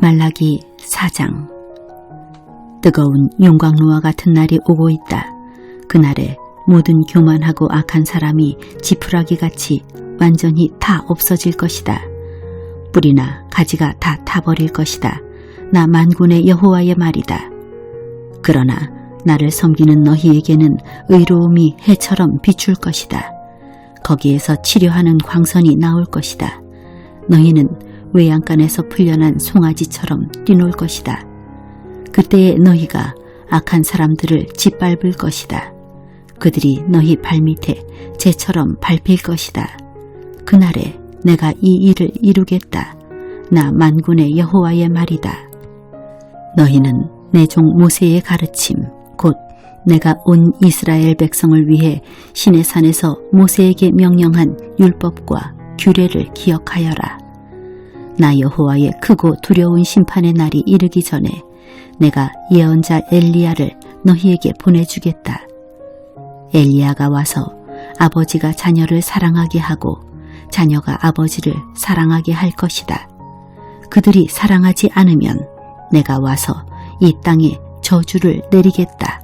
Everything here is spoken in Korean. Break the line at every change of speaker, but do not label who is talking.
말라기 4장 뜨거운 용광로와 같은 날이 오고 있다. 그날에 모든 교만하고 악한 사람이 지푸라기 같이 완전히 다 없어질 것이다. 뿌리나 가지가 다 타버릴 것이다. 나 만군의 여호와의 말이다. 그러나 나를 섬기는 너희에게는 의로움이 해처럼 비출 것이다. 거기에서 치료하는 광선이 나올 것이다. 너희는 외양간에서 풀려난 송아지처럼 뛰놀 것이다. 그때에 너희가 악한 사람들을 짓밟을 것이다. 그들이 너희 발밑에 재처럼 밟힐 것이다. 그날에 내가 이 일을 이루겠다. 나 만군의 여호와의 말이다. 너희는 내 종 모세의 가르침 곧 내가 온 이스라엘 백성을 위해 신의 산에서 모세에게 명령한 율법과 규례를 기억하여라. 나 여호와의 크고 두려운 심판의 날이 이르기 전에 내가 예언자 엘리야를 너희에게 보내주겠다. 엘리야가 와서 아버지가 자녀를 사랑하게 하고 자녀가 아버지를 사랑하게 할 것이다. 그들이 사랑하지 않으면 내가 와서 이 땅에 저주를 내리겠다.